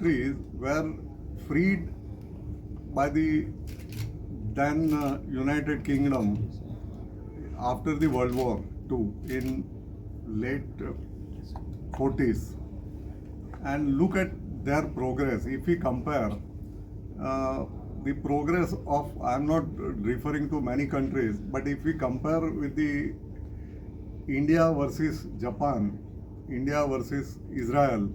countries were freed by the then uh, United Kingdom after the World War II in late uh, 40s and look at their progress. If we compare uh, the progress of, I'm not referring to many countries, but if we compare with the India versus Japan, India versus Israel,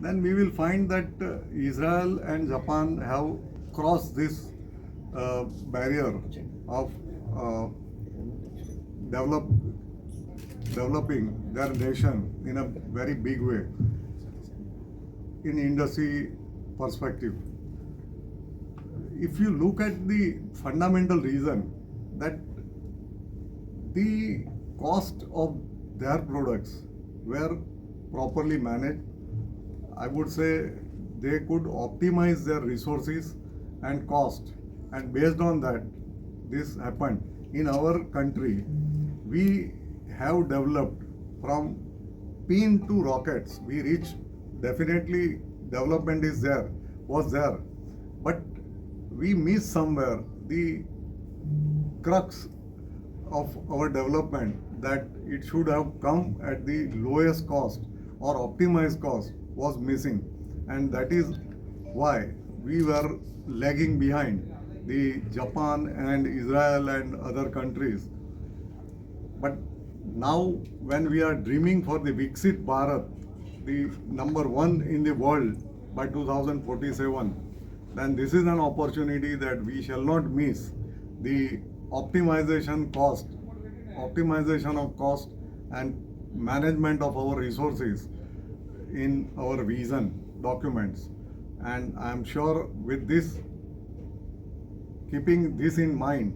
then we will find that uh, Israel and Japan have crossed this uh, barrier of uh, develop, developing their nation in a very big way in industry perspective. If you look at the fundamental reason that the cost of their products were properly managed, I would say they could optimize their resources and cost. And based on that, this happened. In our country, we have developed from pin to rockets. We reached definitely development is there, was there. But we missed somewhere the crux of our development that it should have come at the lowest cost or optimized cost was missing. And that is why we were lagging behind the Japan and Israel and other countries. But now when we are dreaming for the Viksit Bharat the number one in the world by 2047 then this is an opportunity that we shall not miss. The optimization cost optimization of cost and management of our resources in our vision documents and i am sure with this keeping this in mind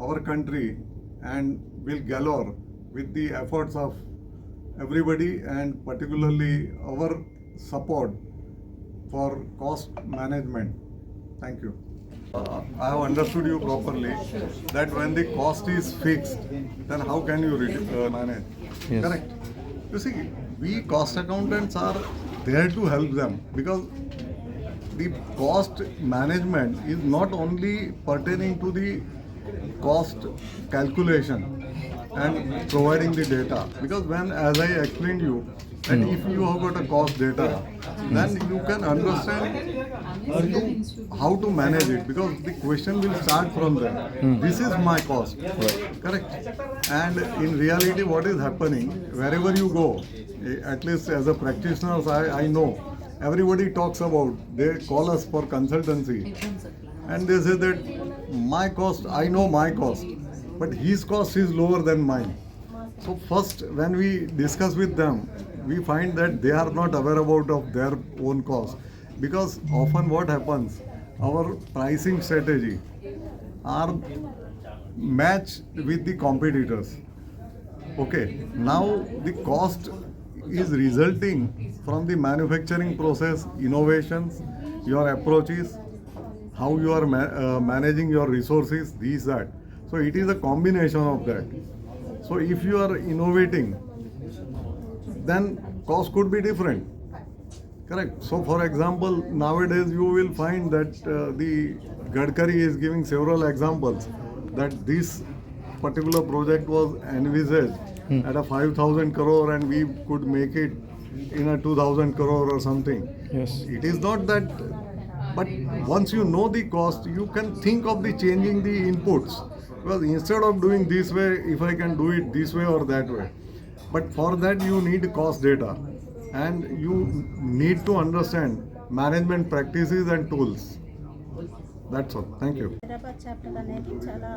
our country and will galore with the efforts of everybody and particularly our support for cost management thank you uh, I have understood you properly that when the cost is fixed, then how can you uh, manage? Yes. Correct. You see, we cost accountants are there to help them because the cost management is not only pertaining to the cost calculation and providing the data because when as I explained you that if you have got a cost data then you can understand how to, how to manage it because the question will start from there. This is my cost. Correct. And in reality, what is happening wherever you go, eh, at least as a practitioner, I, I know everybody talks about. They call us for consultancy, and they say that my cost, I know my cost, but his cost is lower than mine. So first, when we discuss with them, we find that they are not aware about of their own cost, because often what happens, our pricing strategy are matched with the competitors. Okay, now the cost is resulting from the manufacturing process, innovations, your approaches, how you are ma- uh, managing your resources, these that. So it is a combination of that. So if you are innovating, then cost could be different. Correct. So for example, nowadays you will find that uh, the Gadkari is giving several examples that this particular project was envisaged at a 5000 crore and we could make it in a 2000 crore or something. Yes. It is not that, but once you know the cost, you can think of the changing the inputs. Because instead of doing this way, if I can do it this way or that way. But for that, you need cost data and you need to understand management practices and tools. That's all. Thank you. Hyderabad chapter అనేది చాలా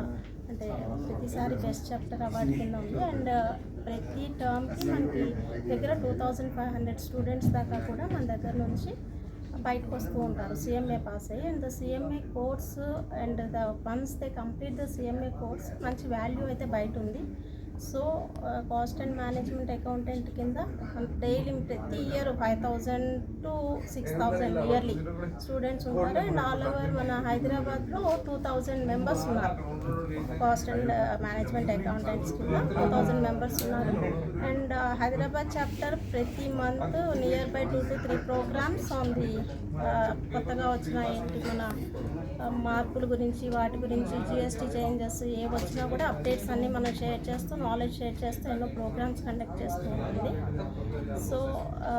అంటే ప్రతిసారి best chapter award కింద ఉంది and ప్రతి టర్మ్కి మనకి దగ్గర two thousand five hundred students దాకా కూడా మన దగ్గర నుంచి బయటకు వస్తూ ఉంటారు. సిఎంఏ పాస్ అయ్యి and the CMA course and the once they complete the CMA course మంచి వాల్యూ అయితే బయట ఉంది. So cost and management accountant కింద డైలీ ప్రతి year five thousand to six thousand yearly students ఉంటారు. అండ్ ఆల్ ఓవర్ మన హైదరాబాద్లో టూ థౌజండ్ మెంబర్స్ ఉన్నారు. కాస్ట్ అండ్ మేనేజ్మెంట్ అకౌంటెంట్స్ కింద టూ థౌజండ్ మెంబర్స్ ఉన్నారు. అండ్ హైదరాబాద్ చాప్టర్ ప్రతి month near by two to three programmes on the కొత్తగా వచ్చిన ఏంటి మన మార్పుల గురించి వాటి గురించి జిఎస్టీ చేంజెస్ ఏ వచ్చినా కూడా అప్డేట్స్ అన్నీ మనం షేర్ చేస్తూ నాలెడ్జ్ షేర్ చేస్తూ ఎన్నో ప్రోగ్రామ్స్ కండక్ట్ చేస్తూ ఉంటుంది సో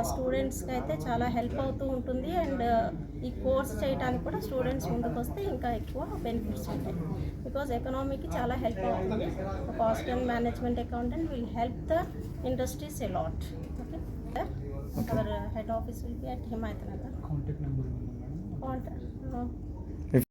స్టూడెంట్స్కి అయితే చాలా హెల్ప్ అవుతూ ఉంటుంది అండ్ ఈ కోర్స్ చేయడానికి కూడా స్టూడెంట్స్ ముందుకు వస్తే ఇంకా ఎక్కువ బెనిఫిట్స్ ఉంటాయి. బికాజ్ ఎకనామీకి చాలా హెల్ప్ అవుతుంది. Cost and management accountant will help the industries a lot okay Okay. our head office will be at Himayatnagar. Contact number, madam. Contact. No.